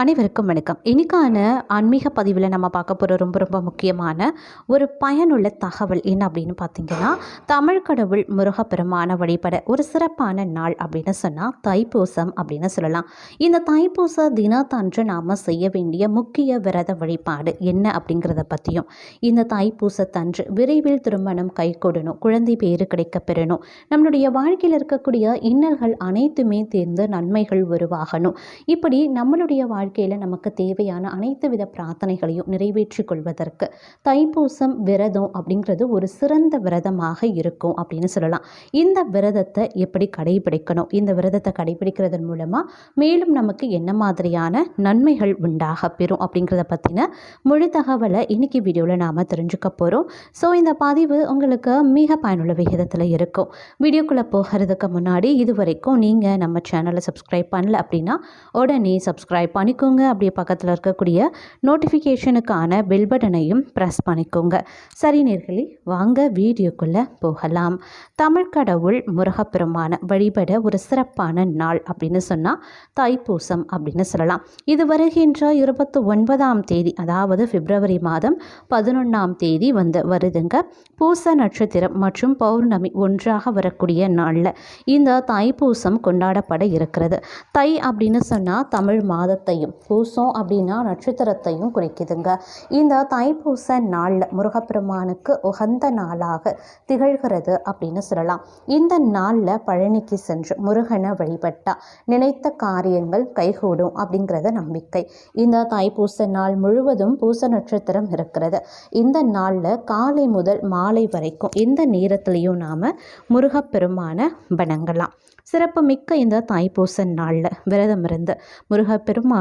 அனைவருக்கும் வணக்கம். இன்னைக்கான ஆன்மீக பதிவில் நம்ம பார்க்க போகிற ரொம்ப ரொம்ப முக்கியமான ஒரு பயனுள்ள தகவல் என்ன அப்படின்னு பார்த்தீங்கன்னா தமிழ் கடவுள் முருகப்பெருமான வழிபட ஒரு சிறப்பான நாள் அப்படின்னு சொன்னால் தைப்பூசம் அப்படின்னு சொல்லலாம். இந்த தைப்பூச தினத்தன்று நாம் செய்ய வேண்டிய முக்கிய விரத வழிபாடு என்ன அப்படிங்கிறத பற்றியும் இந்த தைப்பூசத்தன்று விரைவில் திருமணம் கைகொடணும் குழந்தை பேரு கிடைக்க பெறணும் நம்மளுடைய வாழ்க்கையில் இருக்கக்கூடிய இன்னல்கள் அனைத்துமே தேர்ந்து நன்மைகள் உருவாகணும். இப்படி நம்மளுடைய வாழ்க்கையில் நமக்கு தேவையான அனைத்து வித பிரார்த்தனைகளையும் நிறைவேற்றிக் கொள்வதற்கு தைப்பூசம் விரதம் அப்படிங்கிறது ஒரு சிறந்த விரதமாக இருக்கும் அப்படின்னு சொல்லலாம். இந்த விரதத்தை எப்படி கடைபிடிக்கணும்? இந்த விரதத்தை கடைபிடிக்கிறதன் மூலமாக மேலும் நமக்கு என்ன மாதிரியான நன்மைகள் உண்டாக பெறும் அப்படிங்கிறத பற்றின முழு தகவலை இன்னைக்கு வீடியோவில் நாம் தெரிஞ்சுக்க போகிறோம் ஸோ இந்த பதிவு உங்களுக்கு மிக பயனுள்ள விகிதத்தில் இருக்கும். வீடியோக்குள்ளே போகிறதுக்கு முன்னாடி இது வரைக்கும் நீங்கள் நம்ம சேனலை சப்ஸ்கிரைப் பண்ணல அப்படின்னா உடனே சப்ஸ்கிரைப் பண்ணிக்கோங்க அப்படியே பக்கத்தில் இருக்கக்கூடிய நோட்டிஃபிகேஷனுக்கான பெல் பட்டனையும் ப்ரெஸ் பண்ணிக்கோங்க. சரி நேர்களே வாங்க வீடியோக்குள்ளே போகலாம். தமிழ் கடவுள் முருகப்பெருமான வழிபட ஒரு சிறப்பான நாள் அப்படின்னு சொன்னால் தைப்பூசம் அப்படின்னு சொல்லலாம். இது வருகின்ற இருபத்தி ஒன்பதாம் தேதி அதாவது பிப்ரவரி மாதம் பதினொன்றாம் தேதி வந்து வருதுங்க. பூச நட்சத்திரம் மற்றும் பௌர்ணமி ஒன்றாக வரக்கூடிய நாளில் இந்த தைப்பூசம் கொண்டாடப்பட இருக்கிறது. தை அப்படின்னு சொன்னால் தமிழ் மாதத்தையும் பூசம் அப்படின்னா நட்சத்திரத்தையும் குறிக்குதுங்க. இந்த தைப்பூச நாளில் முருகப்பெருமானுக்கு உகந்த நாளாக திகழ்கிறது அப்படின்னு சொல்லலாம். இந்த நாளில் பழனிக்கு சென்று முருகனை வழிபட்டா நினைத்த காரியங்கள் கைகூடும் அப்படிங்கிறது நம்பிக்கை. இந்த தைப்பூச நாள் முழுவதும் பூச நட்சத்திரம் இருக்கிறது. இந்த நாளில் காலை முதல் மாலை வரைக்கும் எந்த நேரத்துலையும் நாம் முருகப்பெருமானை வணங்கலாம். சிறப்பு மிக்க இந்த தாய்ப்பூசன் நாளில் விரதம் இருந்து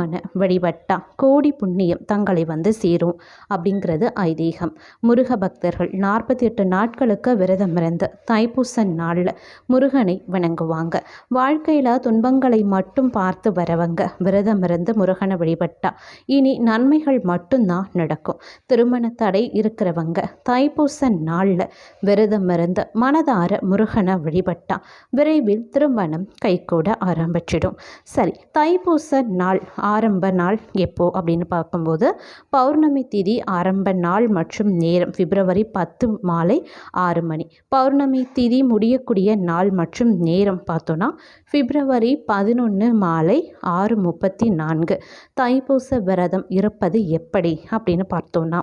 முருகப்பெருமான வழிபட்டா கோடி புண்ணியம் தங்களை வந்து சேரும் அப்படிங்கிறது ஐதீகம். முருக பக்தர்கள் நாற்பத்தி எட்டு நாட்களுக்கு விரதம் இருந்து தைப்பூச நாளில் முருகனை வணங்குவாங்க. வாழ்க்கையில் துன்பங்களை மட்டும் பார்த்து வரவங்க விரதம் இருந்து முருகனை வழிபட்டா இனி நன்மைகள் மட்டும்தான் நடக்கும். திருமண தடை இருக்கிறவங்க தைப்பூச நாளில் விரதம் இருந்து மனதார முருகனை வழிபட்டா விரைவில் திருமணம் கைகூட ஆரம்பிச்சிடும். சரி தைப்பூச நாள் ஆரம்ப நாள் எப்போ அப்படின்னு பார்க்கும்போது பௌர்ணமி திதி ஆரம்ப நாள் மற்றும் நேரம். பிப்ரவரி பத்து மாலை ஆறு மணி. பௌர்ணமி திதி முடியக்கூடிய நாள் மற்றும் நேரம் பார்த்தோன்னா பிப்ரவரி பதினொன்று மாலை ஆறு முப்பத்தி நான்கு. தைப்பூச விரதம் இருப்பது எப்படி அப்படின்னு பார்த்தோன்னா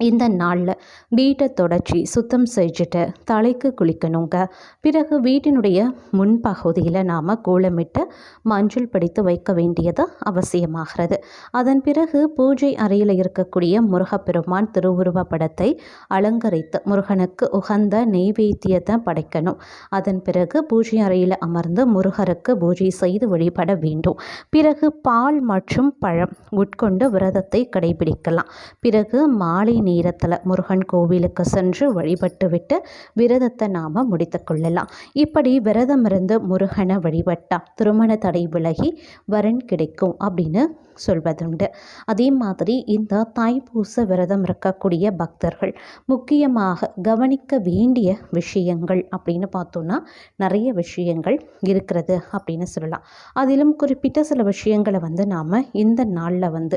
இந்த நாளில் வீட்டை தொடச்சி சுத்தம் செஞ்சுட்டு தலைக்கு குளிக்கணுங்க. பிறகு வீட்டினுடைய முன்பகுதியில் நாம் கோலமிட்டு மஞ்சள் பிடித்து வைக்க வேண்டியது அவசியமாகிறது. அதன் பிறகு பூஜை அறையில் இருக்கக்கூடிய முருகப்பெருமான் திருவுருவ படத்தை அலங்கரித்து முருகனுக்கு உகந்த நெய்வேத்தியத்தை படைக்கணும். அதன் பிறகு பூஜை அறையில் அமர்ந்து முருகருக்கு பூஜை செய்து வழிபட வேண்டும். பிறகு பால் மற்றும் பழம் உட்கொண்டு விரதத்தை கடைபிடிக்கலாம். பிறகு மாலை நேரத்தில் முருகன் கோவிலுக்கு சென்று வழிபட்டுவிட்டு விரதத்தை நாம் முடித்து கொள்ளலாம். இப்படி விரதம் இருந்து முருகனை வழிபட்டால் திருமண தடை விலகி வரன் கிடைக்கும் அப்படின்னு சொல்வதுண்டு. அதே மாதிரி இந்த தாய்ப்பூச விரதம் இருக்கக்கூடிய பக்தர்கள் முக்கியமாக கவனிக்க வேண்டிய விஷயங்கள் அப்படின்னு பார்த்தோன்னா நிறைய விஷயங்கள் இருக்கிறது அப்படின்னு சொல்லலாம். அதிலும் குறிப்பிட்ட சில விஷயங்களை வந்து நாம் இந்த நாளில் வந்து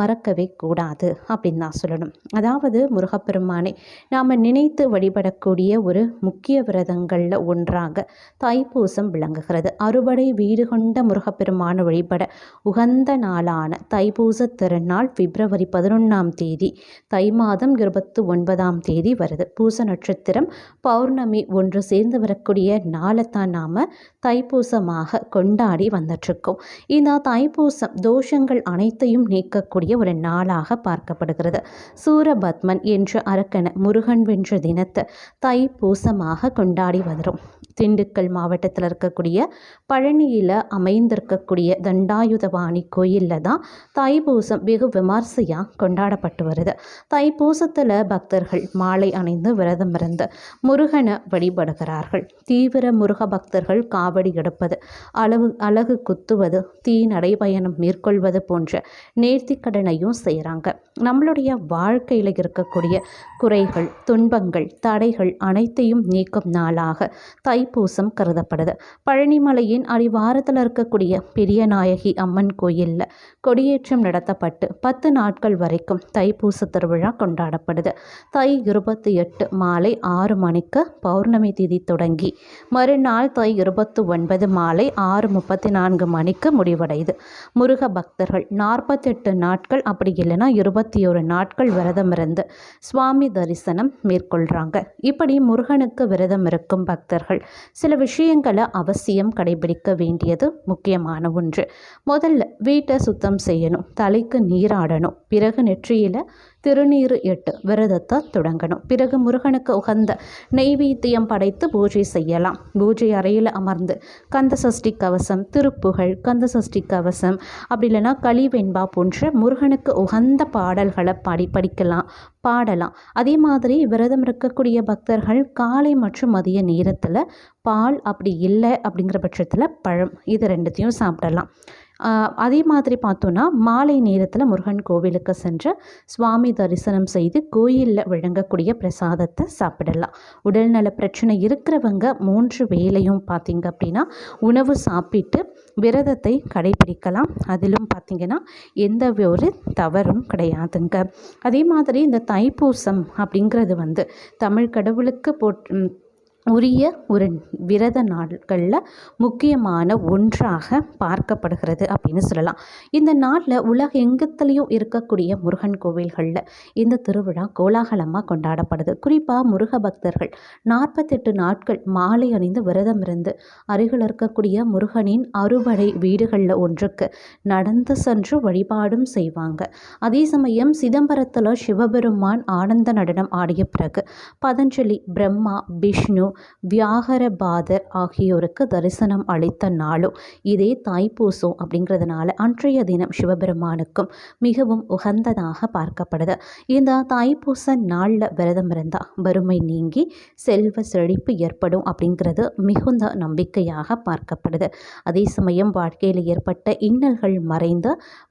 மறக்கவே கூடாது அப்படின்னு தான் சொல்லணும். அதாவது முருகப்பெருமானை நாம் நினைத்து வழிபடக்கூடிய ஒரு முக்கிய விரதங்களில் ஒன்றாக தைப்பூசம் விளங்குகிறது. அறுபடை வீடு கொண்ட முருகப்பெருமான வழிபட உகந்த நாளான தைப்பூச திருநாள் பிப்ரவரி பதினொன்றாம் தேதி தை மாதம் இருபத்தி ஒன்பதாம் தேதி வருது. பூச நட்சத்திரம் பௌர்ணமி ஒன்று சேர்ந்து வரக்கூடிய நாளை தான் நாம் தைப்பூசமாக கொண்டாடி வந்துட்டுருக்கோம். இந்த தைப்பூசம் தோஷங்கள் அனைத்தையும் நீக்கக்கூடிய ஒரு நாளாக பார்க்கப்படுகிறது. சூரபத்மன் என்ற அரக்கன முருகன் வென்ற தினத்தை தைப்பூசமாக கொண்டாடி வரும் திண்டுக்கல் மாவட்டத்தில் இருக்கக்கூடிய பழனியில் அமைந்திருக்கக்கூடிய தண்டாயுதவாணி கோயிலில் தான் தைப்பூசம் வெகு விமர்சையாக கொண்டாடப்பட்டு வருது. தைப்பூசத்தில் பக்தர்கள் மாலை அணிந்து விரதம் இருந்து முருகனை வழிபடுகிறார்கள். தீவிர முருக பக்தர்கள் காவடி எடுப்பது அளவு அழகு குத்துவது தீ நடைபயணம் மேற்கொள்வது போன்ற நேர்த்திக்கடனையும் செய்கிறாங்க நம்மளுடைய வாழ்க்கையில் வாழ்க்கையில் இருக்கக்கூடிய குறைகள் துன்பங்கள் தடைகள் அனைத்தையும் நீக்கும் நாளாக தைப்பூசம் கருதப்படுது. பழனிமலையின் அடிவாரத்தில் இருக்கக்கூடிய பெரியநாயகி அம்மன் கோயிலில் கொடியேற்றம் நடத்தப்பட்டு பத்து நாட்கள் வரைக்கும் தைப்பூச திருவிழா கொண்டாடப்படுது. தை இருபத்தி எட்டு மாலை ஆறு மணிக்கு பௌர்ணமி திதி தொடங்கி மறுநாள் தை இருபத்தி ஒன்பது மாலை ஆறு முப்பத்தி நான்கு மணிக்கு முடிவடையுது. முருக பக்தர்கள் நாற்பத்தெட்டு நாட்கள் அப்படி இல்லைன்னா இருபத்தி ஒரு நாட்கள் விரதம் இருந்து சுவாமி தரிசனம் மேற்கொள்கிறாங்க இப்படி முருகனுக்கு விரதம் இருக்கும் பக்தர்கள் சில விஷயங்களை அவசியம் கடைபிடிக்க வேண்டியது முக்கியமான ஒன்று. முதல்ல வீட்டை சுத்தம் செய்யணும். தலைக்கு நீராடணும். பிறகு நெற்றியில் திருநீறு எட்டு விரதத்தை தொடங்கணும். பிறகு முருகனுக்கு உகந்த நெய்வேத்தியம் படைத்து பூஜை செய்யலாம். பூஜை அறையில் அமர்ந்து கந்த சஷ்டி கவசம் திருப்புகழ் கந்த சஷ்டி கவசம் அப்படி இல்லைன்னா களிவெண்பா போன்ற முருகனுக்கு உகந்த பாடல்களை பாடி படிக்கலாம் பாடலாம். அதே மாதிரி விரதம் இருக்கக்கூடிய பக்தர்கள் காலை மற்றும் மதிய நேரத்தில் பால் அப்படி இல்லை அப்படிங்கிற பட்சத்தில் பழம் இது ரெண்டுத்தையும் சாப்பிடலாம். அதே மாதிரி பார்த்தோன்னா மாலை நேரத்தில் முருகன் கோவிலுக்கு சென்று சுவாமி தரிசனம் செய்து கோயிலில் வழங்கக்கூடிய பிரசாதத்தை சாப்பிடலாம். உடல்நல பிரச்சனை இருக்கிறவங்க மூன்று வேலையும் பார்த்திங்க அப்படின்னா உணவு சாப்பிட்டு விரதத்தை கடைபிடிக்கலாம். அதிலும் பார்த்தீங்கன்னா எந்த ஒரு தவறும் கிடையாதுங்க. அதே மாதிரி இந்த தைப்பூசம் அப்படிங்கிறது வந்து தமிழ் கடவுளுக்கு போட் உரிய ஒரு விரத நாட்களில் முக்கியமான ஒன்றாக பார்க்கப்படுகிறது அப்படின்னு சொல்லலாம். இந்த நாளில் உலக எங்கத்துலேயும் இருக்கக்கூடிய முருகன் கோவில்களில் இந்த திருவிழா கோலாகலமாக கொண்டாடப்படுது. குறிப்பாக முருக பக்தர்கள் நாற்பத்தெட்டு நாட்கள் மாலை அணிந்து விரதம் இருந்து அருகில் இருக்கக்கூடிய முருகனின் அறுவடை வீடுகளில் ஒன்றுக்கு நடந்து சென்று வழிபாடும் செய்வாங்க. அதே சமயம் சிதம்பரத்தில் சிவபெருமான் ஆனந்த நடனம் ஆடிய பிறகு பதஞ்சலி பிரம்மா விஷ்ணு வியாகரபாதர் ஆகியோருக்கு தரிசனம் அளித்த நாளும் இதே தாய்ப்பூசம் அப்படிங்கிறதுனால அன்றைய தினம் சிவபெருமானுக்கும் மிகவும் உகந்ததாக பார்க்கப்படுது. இந்த தாய்ப்பூச நாளில் விரதம் இருந்தால் வறுமை நீங்கி செல்வ செழிப்பு ஏற்படும் அப்படிங்கிறது மிகுந்த நம்பிக்கையாக பார்க்கப்படுது. அதே சமயம் வாழ்க்கையில் ஏற்பட்ட இன்னல்கள் மறைந்து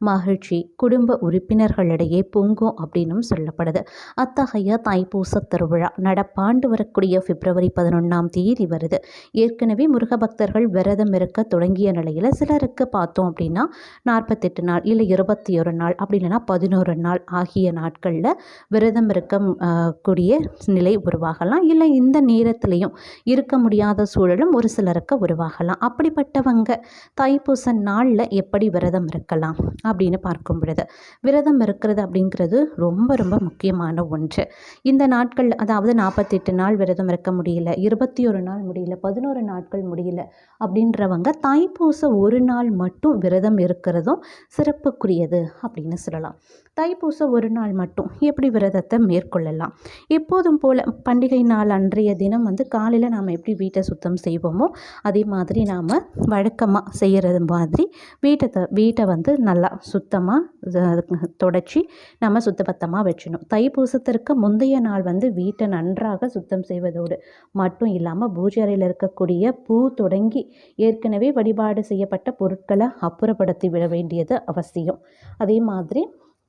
மகிழ்ச்சி குடும்ப உறுப்பினர்களிடையே பூங்கும் அப்படின்னும் சொல்லப்படுது. அத்தகைய தைப்பூச திருவிழா நடப்பாண்டு வரக்கூடிய பிப்ரவரி பதினொன்றாம் தேதி வருது. ஏற்கனவே முருக பக்தர்கள் விரதம் இருக்க தொடங்கிய நிலையில் சிலருக்கு பார்த்தோம் அப்படின்னா நாற்பத்தெட்டு நாள் இல்லை இருபத்தி ஒரு நாள் அப்படி இல்லைன்னா பதினோரு நாள் ஆகிய நாட்களில் விரதம் இருக்க கூடிய நிலை உருவாகலாம். இல்லை இந்த நேரத்திலையும் இருக்க முடியாத சூழலும் ஒரு சிலருக்கு உருவாகலாம். அப்படிப்பட்டவங்க தைப்பூச நாளில் எப்படி விரதம் இருக்கலாம் அப்படின்னு பார்க்கும் பொழுது விரதம் இருக்கிறது அப்படிங்கிறது ரொம்ப ரொம்ப முக்கியமான ஒன்று. இந்த நாட்கள் அதாவது நாற்பத்தெட்டு நாள் விரதம் இருக்க முடியல இருபத்தி ஒரு நாள் முடியல பதினோரு நாட்கள் முடியல அப்படின்றவங்க தைப்பூச ஒரு நாள் மட்டும் விரதம் இருக்கிறதும் சிறப்புக்குரியது அப்படின்னு சொல்லலாம். தைப்பூச ஒரு நாள் மட்டும் எப்படி விரதத்தை மேற்கொள்ளலாம்? எப்போதும் போல் பண்டிகை நாள் அன்றைய தினம் வந்து காலையில் நாம் எப்படி வீட்டை சுத்தம் செய்வோமோ அதே மாதிரி நாம் வழக்கமாக செய்கிறது மாதிரி வீட்டை வீட்டை வந்து நல்லா சுத்தமாக தொடச்சி நம்ம சுத்தபத்தமாக வச்சிடணும். தைப்பூசத்திற்கு முந்தைய நாள் வந்து வீட்டை நன்றாக சுத்தம் செய்வதோடு மட்டும் இல்லாமல் பூஜை அறையில் இருக்கக்கூடிய பூ தொடங்கி ஏற்கனவே வழிபாடு செய்யப்பட்ட பொருட்களை அப்புறப்படுத்தி விட வேண்டியது அவசியம். அதே மாதிரி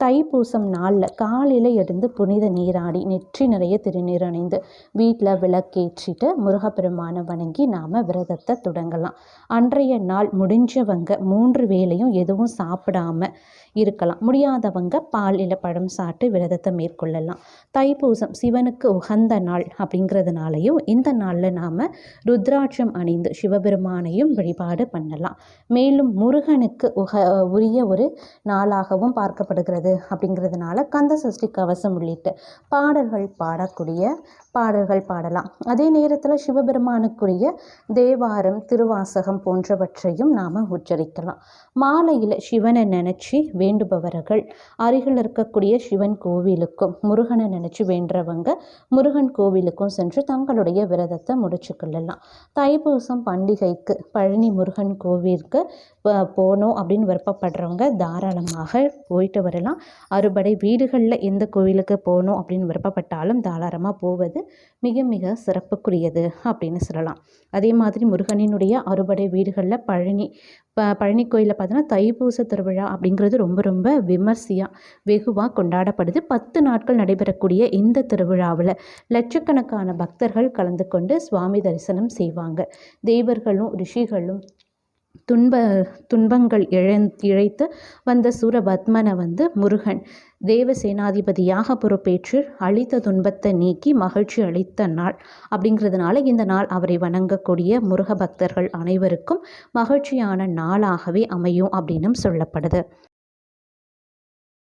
தைப்பூசம் நாளில் காலையில் எழுந்து புனித நீராடி நெற்றி நிறைய திருநீர் அணிந்து வீட்டில் விளக்கேற்றிட்டு முருகப்பெருமானை வணங்கி நாம் விரதத்தை தொடங்கலாம். அன்றைய நாள் முடிஞ்சவங்க மூன்று வேளையும் எதுவும் சாப்பிடாம இருக்கலாம். முடியாதவங்க பால் இல்லை பழம் சாப்பிட்டு விரதத்தை மேற்கொள்ளலாம். தைப்பூசம் சிவனுக்கு உகந்த நாள் அப்படிங்கிறதுனாலையும் இந்த நாளில் நாம் ருத்ராட்சம் அணிந்து சிவபெருமானையும் வழிபாடு பண்ணலாம். மேலும் முருகனுக்கு உக உரிய ஒரு நாளாகவும் பார்க்கப்படுகிறது. அப்படிங்கிறதுனால கந்த சஷ்டி கவசம் உள்ளிட்ட பாடல்கள் பாடக்கூடிய பாடல்கள் பாடலாம். அதே நேரத்தில் சிவபெருமானுக்குரிய தேவாரம் திருவாசகம் போன்றவற்றையும் நாம் உச்சரிக்கலாம். மாலையில் சிவனை நினச்சி வேண்டுபவர்கள் அருகில் இருக்கக்கூடிய சிவன் கோவிலுக்கும் முருகனை நினச்சி வேண்டுறவங்க முருகன் கோவிலுக்கும் சென்று தங்களுடைய விரதத்தை முடிச்சுக்கொள்ளலாம் தைப்பூசம் பண்டிகைக்கு பழனி முருகன் கோவிலுக்கு போகணும் அப்படின்னு விருப்பப்படுறவங்க தாராளமாக போயிட்டு வரலாம். அறுபடை வீடுகளில் எந்த கோவிலுக்கு போகணும் அப்படின்னு விருப்பப்பட்டாலும் தாராளமாக போவது மிக மிக சிறப்புக்குரியது அப்படின்னு சொல்லலாம். அதே மாதிரி முருகனினுடைய அறுபடை வீடுகளில் பழனி ப பழனி கோயிலில் பார்த்தோன்னா தைப்பூச திருவிழா அப்படிங்கிறது ரொம்ப ரொம்ப விமர்சையாக வெகுவாக கொண்டாடப்படுது. பத்து நாட்கள் நடைபெறக்கூடிய இந்த திருவிழாவில் லட்சக்கணக்கான பக்தர்கள் கலந்து கொண்டு சுவாமி தரிசனம் செய்வாங்க. தேவர்களும் ரிஷிகளும் துன்ப துன்பங்கள் இழந் இழைத்து வந்த சூரபத்மனை வந்து முருகன் தேவ சேனாதிபதியாக பொறுப்பேற்று அளித்த துன்பத்தை நீக்கி மகிழ்ச்சி அளித்த நாள். அப்படிங்கிறதுனால இந்த நாள் அவரை வணங்கக்கூடிய முருக பக்தர்கள் அனைவருக்கும் மகிழ்ச்சியான நாளாகவே அமையும் அப்படின்னும் சொல்லப்படுது.